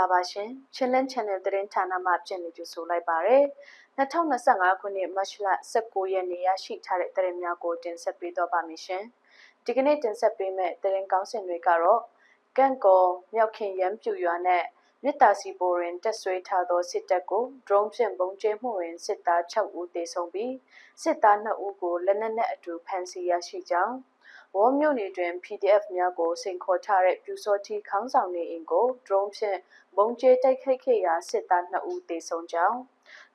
လာပါရှင်ချင်းလန်း channel သတင်းဌာနမှပြင်နေကြဆိုလိုက်ပါရယ်2025ခုနှစ်မတ်လ19ရက်နေ့ရရှိထားတဲ့သတင်းများကိုတင်ဆက်ပေးတော့ပါမယ်ရှင်ဒီကနေ့တင်ဆက်ပေးမယ့်သတင်းကောင်းစင်တွေကတော့ကန့်ကောမြောက်ခင်ရမ်းပြူရွာနဲ့မြစ်တာစီပိုရင်တက်ဆွေးထားသောစစ်တပ်ကို drone ဖြင့်ပုံကျဲမှုတွင်စစ်သား6ဦးသေဆုံးပြီးစစ်သား2ဦးကိုလက်နက်နဲ့အတူဖမ်းဆီးရရှိကြောင်း ဝေါ်မြို့နယ်တွင် PDF များကိုစိန်ခေါ်ထားတဲ့ပြူစောတိခေါင်းဆောင်နေအိမ်ကို drone ဖြင့်မုံကျဲတိုက်ခိုက်ခဲ့ရာစစ်သား2ဦးသေဆုံးကြောင်း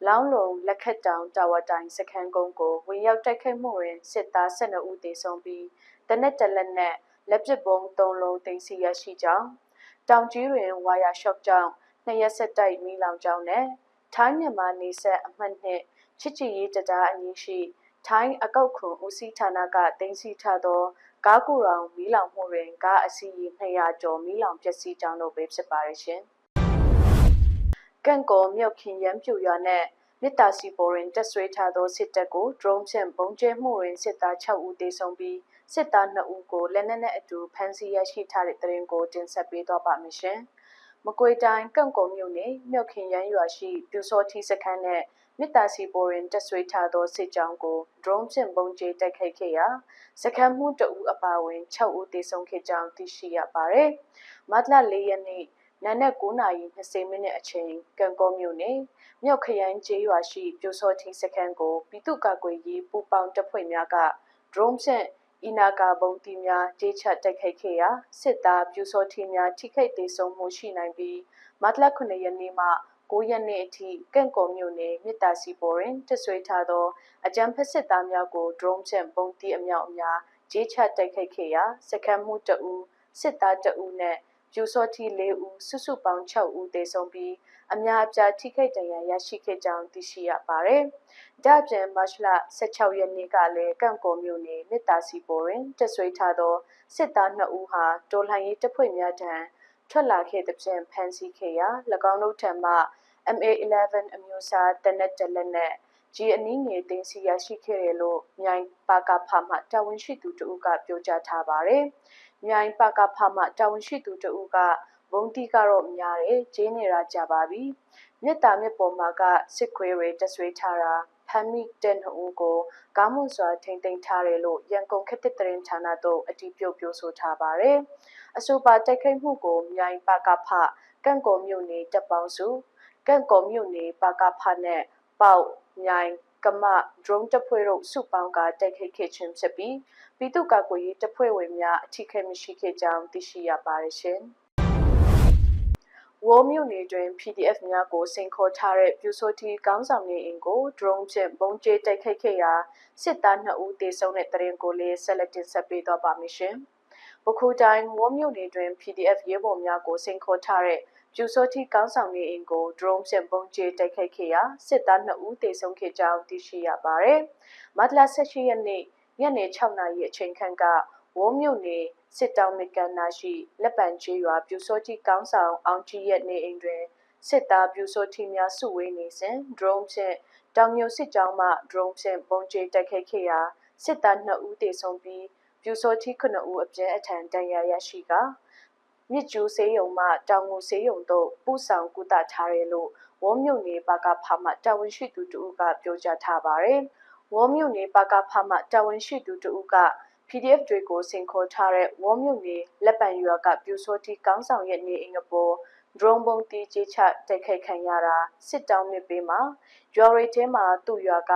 လောင်းလုံလက်ခတ်တောင်တာဝတိုင်စခန်းကုန်းကိုဝင်ရောက်တိုက်ခိုက်မှုတွင်စစ်သား12ဦးသေဆုံးပြီးတနက်တလက်နဲ့လက်ပစ်ပုံး3လုံးတင်စီရရှိကြောင်းတောင်ကြီးတွင်ဝါယာရှော့ကြောင့်နှစ်ရက်ဆက်တိုက်မီးလောင်ကြောင်းနဲ့ထိုင်းမြန်မာနေဆက်အမှတ်နှစ်ချစ်ချီရေးတရားအငင်းရှိထိုင်းအကောက်ခွန်ဦးစီးဌာနကတင်စီထားသော ကားကူရောင်မီးလောင်မှုတွင်ကားအစီးရေ200ကျော်မီးလောင်ပျက်စီးကြောင်းတို့ပဲဖြစ်ပါရဲ့ရှင်။ကန့်ကော်မြောက်ခင်ရမ်းပြူရွာနဲ့မြစ်တာစီပေါ်တွင်တက်ဆွဲထားသောစစ်တပ်ကို drone ဖြင့်ပုံကျဲမှုတွင်စစ်သား6ဦးသေဆုံးပြီးစစ်သား2ဦးကိုလက်နက်နဲ့အတူဖမ်းဆီးရရှိထားတဲ့တရင်ကိုတင်ဆက်ပေးတော့ပါမယ်ရှင်။မကွေတိုင်းကန့်ကော်မြို့နယ်မြောက်ခင်ရမ်းရွာရှိပြူစောထီစခန်းနဲ့ မြစ်တာစီပေါ်တွင်တက်ဆွဲထားသောစစ်ကြောင်းကို drone ဖြင့်ပုံကျဲတိုက်ခိုက်ခဲ့ရာစခန်းမှုတအူအပါဝင်6ဦးသေဆုံးခဲ့ကြောင်းသိရှိရပါတယ်။မတ်လ၄ရက်နေ့နနက်9:20မိနစ်အချိန်ကံကောမြို့နယ်မြောက်ခရိုင်ကျေးရွာရှိပြိုစောထီစခန်းကိုပြည်သူ့ကာကွယ်ရေးပူးပေါင်းတပ်ဖွဲ့များက drone ဖြင့်အီနာကာဘုံတီများဂျေချတိုက်ခိုက်ခဲ့ရာစစ်သားပြူစောထီများထိခိုက်ဒေဆုံးမှုရှိနိုင်ပြီးမတ်လ9ရက်နေ့မှ 9ရက်နေ့အထိကန့်ကော်မြို့နယ်မြစ်တာစီပေါ်တွင်တဆွေးထားသောအကြမ်းဖက်စစ်သားများကို drone ဖြင့်ပုံတီအမြောက်အများဂျေချတိုက်ခိုက်ခဲ့ရာစခန်းမှုတအူစစ်သားတအူနဲ့ပြူစောထီ၄ဦးစုစုပေါင်း6ဦးသေဆုံးပြီးအများအပြားထိခိုက်ဒဏ်ရာရရှိခဲ့ကြောင်းသိရှိရပါတယ်။ဒါ့အပြင်မတ်လ16ရက်နေ့ကလည်းကန့်ကော်မြို့နယ်မြစ်တာစီပေါ်တွင်တဆွေးထားသောစစ်သား2ဦးဟာတော်လှန်ရေးတပ်ဖွဲ့များထံ ထွက်လာခဲ့တဲ့ဖြင့်ဖမ်းဆီးခဲ့ရာ၎င်းတို့ထံမှ MA11 အမျိုးအစားတနက်တလက်နဲ့ကြီးအနည်းငယ်တင်စီရရှိခဲ့တယ်လို့မြိုင်ပါကဖမှတာဝန်ရှိသူတို့ကပြောကြားထားပါတယ်။မြိုင်ပါကဖမှတာဝန်ရှိသူတို့ကဘုံတီကတော့များတယ်ဂျင်းနေတာကြပါပြီ။မြစ်တာမြစ်ပေါ်မှာကစစ်ခွေးတွေတဆွေးထားတာဖမ်းမိတဲ့နှုတ်ကိုကောင်းမွန်စွာထိမ့်သိမ်းထားတယ်လို့ရန်ကုန်ခေတ်သစ်သတင်းဌာနတို့အတည်ပြုပြောဆိုထားပါတယ်။ အဆိုပါတိုက်ခိုက်မှုကိုမြိုင်ပါကဖကန့်ကော်မြို့နယ်တပ်ပေါင်းစုကန့်ကော်မြို့နယ်ပါကဖနဲ့ပေါမြိုင်ကမ drone တပ်ဖွဲ့တို့စုပေါင်းကတိုက်ခိုက်ခဲ့ခြင်းဖြစ်ပြီးပြည်သူ့ကာကွယ်ရေးတပ်ဖွဲ့ဝင်များအထိခိုက်မရှိခဲ့ကြောင်းသိရှိရပါတယ်ရှင်။ဝေါ်မြို့နယ်တွင် PDF များကိုစိန်ခေါ်ထားတဲ့ပြူဆိုတီကောင်းဆောင်နေအိမ်ကို drone ဖြင့်ပုံကျဲတိုက်ခိုက်ခဲ့ရာစစ်သား2ဦးသေဆုံးတဲ့တရင်ကိုလည်းဆက်လက်တင်ဆက်ပေးတော့ပါမယ်ရှင်။ ပခုတိုင်းဝေါ်မြို့နယ်တွင် PDF ရဲဘော်များကိုစိန်ခေါ်ထားတဲ့ပြူစောတိကောင်းဆောင်နေအိမ်ကို drone ဖြင့်ပုံကျဲတိုက်ခိုက်ခဲ့ရာစစ်သား2ဦးသေဆုံးခဲ့ကြောင်းသိရှိရပါတယ်။မတ်လ18ရက်နေ့ညနေ6နာရီအချိန်ခန့်ကဝုံးမြို့နယ်စစ်တောင်းမကန်နာရှိလက်ပံချေးရွာပြူစောတိကောင်းဆောင်အောင်ကြီးရဲ့နေအိမ်တွင်စစ်သားပြူစောတိများစုဝေးနေစဉ် drone ဖြင့်တောင်မြို့စစ်ကြောင်းမှ drone ဖြင့်ပုံကျဲတိုက်ခိုက်ခဲ့ရာစစ်သား2ဦးသေဆုံးပြီး ပြူစောတိ9ဦးအပြင်းအထန်ဒဏ်ရာရရှိကာမြစ်ကျူးဆေးရုံမှတောင်ငူဆေးရုံသို့ပို့ဆောင်ကုသထားတယ်လို့ဝေါ်မြို့နယ်ပါကဖမှတာဝန်ရှိသူတို့ကပြောကြားထားပါတယ်။ဝေါ်မြို့နယ်ပါကဖမှတာဝန်ရှိသူတို့က PDF တွေကိုစင်ခေါ်ထားတဲ့ဝေါ်မြို့နယ်လက်ပံရွာကပြူစောတိကောင်းဆောင်ရဲ့နေအိမ်အပေါ် drone ပုံတီးကြီးချတိုက်ခိုက်ခံရတာစစ်တောင်းမြစ်ပေးမှာရွာရိထဲမှာသူ့ရွာက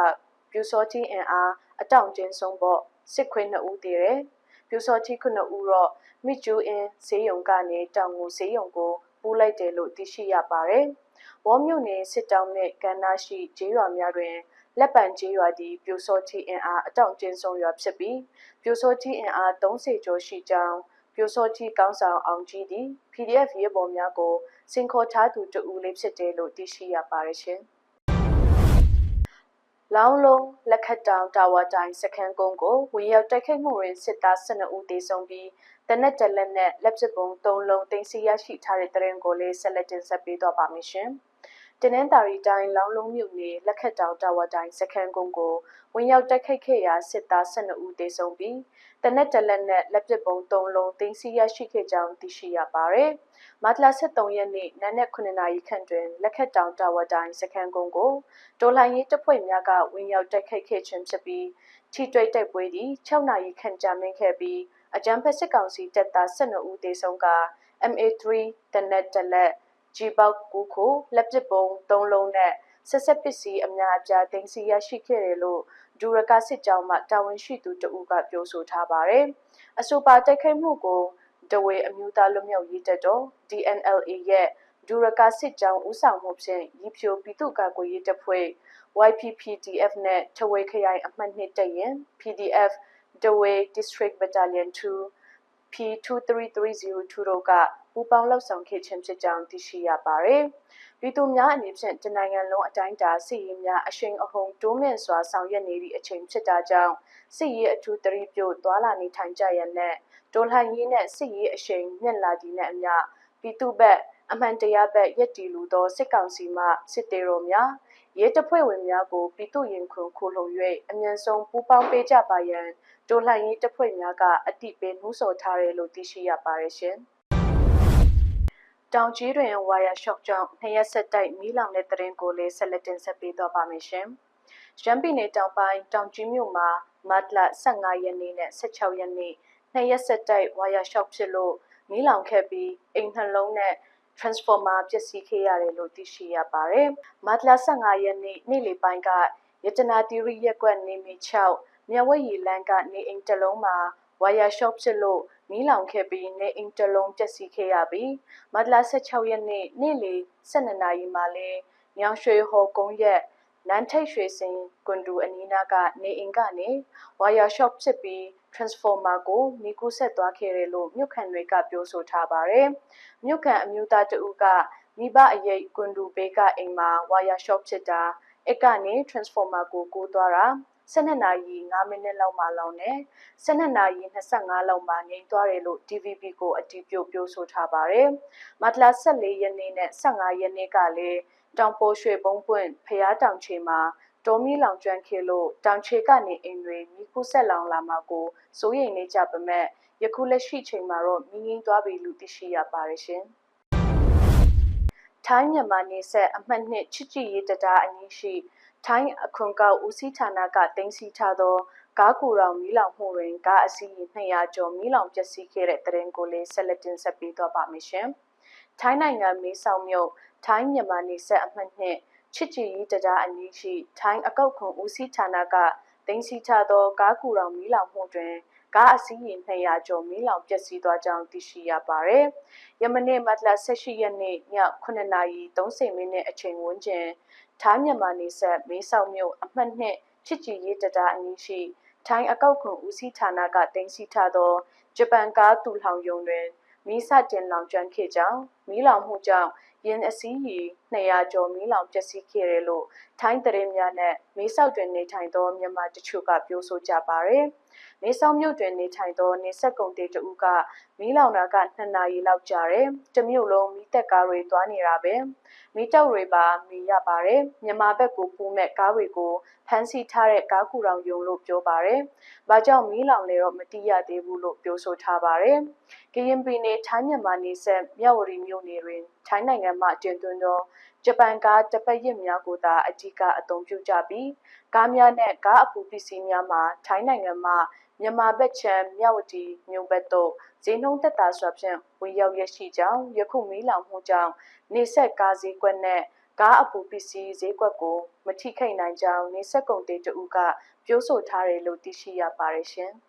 ပြူစောတိအင်အားအတောင့်ကျင်းဆုံးပေါ့ စစ်ခွေးနှစ်ဦးတည်တယ်ပြူစောတိခုနှစ်ဦးတော့မိကျူအင်းဈေးရုံကနေတောင်ငူဈေးရုံကိုပူးလိုက်တယ်လို့သိရှိရပါတယ်။ဝေါ်မြို့နယ်စစ်တောင်းနဲ့ကန္နာရှိဂျေးရွာများတွင်လက်ပံကျေးရွာသည်ပြိုစောတိအင်အားအတောင့်ကျင်းဆုံးရွာဖြစ်ပြီးပြိုစောတိအင်အား30ကျော်ရှိကြောင်းပြိုစောတိကောင်းဆောင်အောင်ကြီးသည် PDF ရေပေါ်များကိုစင်ခေါ်ထားသူတဦးလေးဖြစ်တယ်လို့သိရှိရပါတယ်ရှင်။ လောင်းလုံးလက်ခတ်တောင်တာဝါတိုင်းစခန်းကုန်းကိုဝင်ရောက်တိုက်ခိုက်မှုတွင်စစ်သား12ဦးသေဆုံးပြီးတနက်တလက်နဲ့လက်ပစ်ပုံ3လုံးတင်စီရရှိထားတဲ့တရင်ကိုလေးဆက်လက်တင်ဆက်ပေးတော့ပါမယ်ရှင်တနင်္သာရီတိုင်းလောင်းလုံးမြို့နယ်လက်ခတ်တောင်တာဝါတိုင်းစခန်းကုန်းကိုဝင်ရောက်တိုက်ခိုက်ခဲ့ရာစစ်သား12ဦးသေဆုံးပြီး တနက်တလက်နဲ့လက်ပစ်ပုံ3လုံးသိမ်းဆည်းရရှိခဲ့ကြောင်းသိရှိရပါတယ်။မတ်လ23ရက်နေ့နနက်9နာရီခန့်တွင်လက်ခတ်တောင်တာဝါတိုင်းစခန်းကုန်းကိုတော်လှန်ရေးတပ်ဖွဲ့များကဝင်ရောက်တိုက်ခိုက်ခဲ့ခြင်းဖြစ်ပြီးထိတွေ့တိုက်ပွဲသည်6နာရီခန့်ကြာမြင့်ခဲ့ပြီးအကြမ်းဖက်စစ်ကောင်စီတပ်သား12ဦးသေဆုံးက MA3 တနက်တလက်ဂျီပေါက်ကူခုလက်ပစ်ပုံ၃လုံးနဲ့ ဆက်ဆက်ပစ္စည်းအများအပြားတင်စီရရှိခဲ့တယ်လို့ဒူရကစစ်ကြောင်းမှတာဝန်ရှိသူတဦးကပြောဆိုထားပါတယ်။အဆိုပါတိုက်ခိုက်မှုကိုဒဝေအမျိုးသားလွတ်မြောက်ရေးတပ်တော် DNLA ရဲ့ဒူရကစစ်ကြောင်းဦးဆောင်မှုဖြင့်ရည်ဖြိုပြည်သူ့ကာကွယ်ရေးတပ်ဖွဲ့ YPPDF နဲ့ထဝေခရိုင်အမှတ်2တပ်ရင် PDF ဒဝေ District Battalion 2 P23302 တို့ကပူးပေါင်းလှုပ်ဆောင်ခဲ့ခြင်းဖြစ်ကြောင်းသိရှိရပါတယ်။ ပြည်သူများအနေဖြင့်တနိုင်ငံလုံးအတိုင်းအတာစစ်ရေးများအရှိန်အဟုန်တိုးမြင့်စွာဆောင်ရွက်နေသည့်အချိန်ဖြစ်တာကြောင့်စစ်ရေးအထူးသတိပြုသွာလာနေထိုင်ကြရန်နဲ့တိုးလှန်ရေးနဲ့စစ်ရေးအရှိန်မြင့်လာသည့်နဲ့အမျှပြည်သူ့ဘက်အမှန်တရားဘက်ရည်တည်လူသောစစ်ကောင်စီမှစစ်တေတော်များရဲတပ်ဖွဲ့ဝင်များကိုပြည်သူ့ရင်ခွင်ခိုလုံ၍အမြန်ဆုံးပူးပေါင်းပေးကြပါရန်တိုးလှန်ရေးတပ်ဖွဲ့များကအတိပေးနှိုးဆော်ထားတယ်လို့သိရှိရပါတယ်ရှင်။ တောင်ကြီးတွင်ဝါယာရှော့ကြောင့်နှစ်ရက်ဆက်တိုက်မီးလောင်တဲ့တရင်ကိုလည်းဆက်လက်တင်ဆက်ပေးတော့ပါမယ်ရှင်။ရန်ပြည်နယ်တောင်ပိုင်းတောင်ကြီးမြို့မှာမတ်လ15ရက်နေ့နဲ့16ရက်နေ့နှစ်ရက်ဆက်တိုက်ဝါယာရှော့ဖြစ်လို့မီးလောင်ခဲ့ပြီးအိမ်နှလုံးနဲ့ transformer ပျက်စီးခဲ့ရတယ်လို့သိရှိရပါတယ်။မတ်လ15ရက်နေ့နေ့လယ်ပိုင်းကရတနာတီရီရက်ကွက်နေမီ6မြဝရီလန်းကနေအိမ်တလုံးမှာဝါယာရှော့ဖြစ်လို့ မီးလောင်ခဲ့ပြီးနေအိမ်တလုံးပျက်စီးခဲ့ရပြီးမတ်လ16ရက်နေ့နေ့လယ်12နာရီမှာလဲညောင်ရွှေဟော်ကုန်းရက်နန်းထိတ်ရွှေစင်ကွန်တူအနီးနားကနေအိမ်ကနေဝါယာရှော့ဖြစ်ပြီး transformer ကိုမိကူးဆက်သွားခဲ့တယ်လို့မြို့ခံတွေကပြောဆိုထားပါတယ်။မြို့ခံအမျိုးသားတဦးကမိဘအရေးကွန်တူဘေးကအိမ်မှာဝါယာရှော့ဖြစ်တာအက်ကနေ transformer ကိုကိုးသွားတာ 12နာရီ5မိနစ်လောက်မှလောင်နေ12နာရီ25လောက်မှငြိမ်သွားတယ်လို့ DVB ကိုအတည်ပြုပြောဆိုထားပါတယ်။မတ်လ14ရက်နေ့နဲ့15ရက်နေ့ကလည်းတောင်ပေါ်ရွှေဘုံပွင့်ဖျားတောင်ချေမှာဒေါ်မီလောင်ကျွမ်းခဲ့လို့တောင်ချေကနေအိမ်တွေမိခုဆက်လောင်လာမှာကိုစိုးရိမ်နေကြပါမဲ့ယခုလက်ရှိချိန်မှာတော့မြင်းငင်းသွားပြီလို့သိရှိရပါတယ်ရှင်။ထိုင်းမြန်မာနေဆက်အမှတ်နှစ်ချစ်ကြည်ရေးတရားအနည်းရှိ ထိုင်းအခွန်ကောက်ဦးစီးဌာနကတင်စီထားသောကားကူရောင်မီးလောင်မှုတွင်ကားအစီး200ကျော်မီးလောင်ပျက်စီးခဲ့တဲ့တဲ့ရင်ကိုလည်းဆက်လက်တင်ဆက်ပေးတော့ပါမယ်ရှင်။ထိုင်းနိုင်ငံမေဆောင်မြို့ထိုင်းမြန်မာနေဆက်အမှတ်နှစ်ချစ်ကြည်ရေးတရားအနည်းရှိထိုင်းအကောက်ခွန်ဦးစီးဌာနကတင်စီထားသောကားကူရောင်မီးလောင်မှုတွင်ကားအစီးရေ200ကျော်မီးလောင်ပျက်စီးသွားကြောင်းသိရှိရပါတယ်။ယမနေ့မတ်လ18ရက်နေ့ည9:30မိနစ်အချိန်ဝန်းကျင် ထိုင်းမြန်မာနေဆက်မေးဆောက်မြို့အမှတ်နှစ်ချစ်ကြည်ရေးတရားအနည်းရှိထိုင်းအကောက်ခွန်ဦးစီးဌာနကတင်စီထားသောဂျပန်ကားတူလောင်ယုံတွင်မီးစတင်လောင်ကျွမ်းခဲ့ကြောင်းမီးလောင်မှုကြောင့်ရင်းအစည်းရီ200ကျော်မီးလောင်ပျက်စီးခဲ့တယ်လို့ထိုင်းသတင်းများနဲ့မေးဆောက်တွင်နေထိုင်သောမြန်မာတချို့ကပြောဆိုကြပါရယ်။ မေးဆောက်မြို့တွင်နေထိုင်သောနေဆက်ကုံတေတဦးကမီးလောင်တာက2နာရီလောက်ကြာတယ်။တမြို့လုံးမီးတက်ကားတွေသွားနေတာပဲ။မီးတောက်တွေပါမီးရပါတယ်။မြန်မာဘက်ကိုပူးမဲ့ကားတွေကိုဖမ်းဆီးထားတဲ့ကားကူတောင်ယုံလို့ပြောပါရယ်။ဘာကြောင့်မီးလောင်လဲတော့မသိရသေးဘူးလို့ပြောဆိုထားပါရယ်။ကရင်ပြည်နယ်ထိုင်းမြန်မာနေဆက်မြဝတီမြို့နယ်တွင်ထိုင်းနိုင်ငံမှကျင်းသွင်းသော ဂျပန်ကားတပတ်ရစ်များကိုသာအကြီးကအသုံးပြုကြပြီးကားများနဲ့ကားအပူပစ္စည်းများမှာထိုင်းနိုင်ငံမှမြန်မာဘက်ခြမ်းမြဝတီမြို့ဘက်သို့ဈေးနှုန်းသက်သာစွာဖြင့်ဝင်ရောက်ရရှိကြောင်းယခုမီးလောင်မှုကြောင့်နေဆက်ကားဈေးကွက်နဲ့ကားအပူပစ္စည်းဈေးကွက်ကိုမထိခိုက်နိုင်ကြောင်းနေဆက်ကုန်တေတဦးကပြောဆိုထားတယ်လို့သိရှိရပါတယ်ရှင်။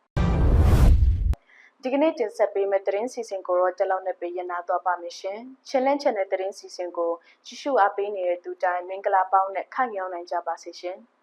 ဒီကနေ့တင်ဆက်ပေးမယ့်သတင်းစီစဉ်ကိုတော့တလောက်နဲ့ပေးရနာတော့ပါမယ်ရှင်။ Challenge Channel သတင်းစီစဉ်ကိုကြည့်ရှုအားပေးနေတဲ့သူတိုင်းမင်္ဂလာပေါင်းနဲ့ခန့်ရောင်းနိုင်ကြပါစေရှင်။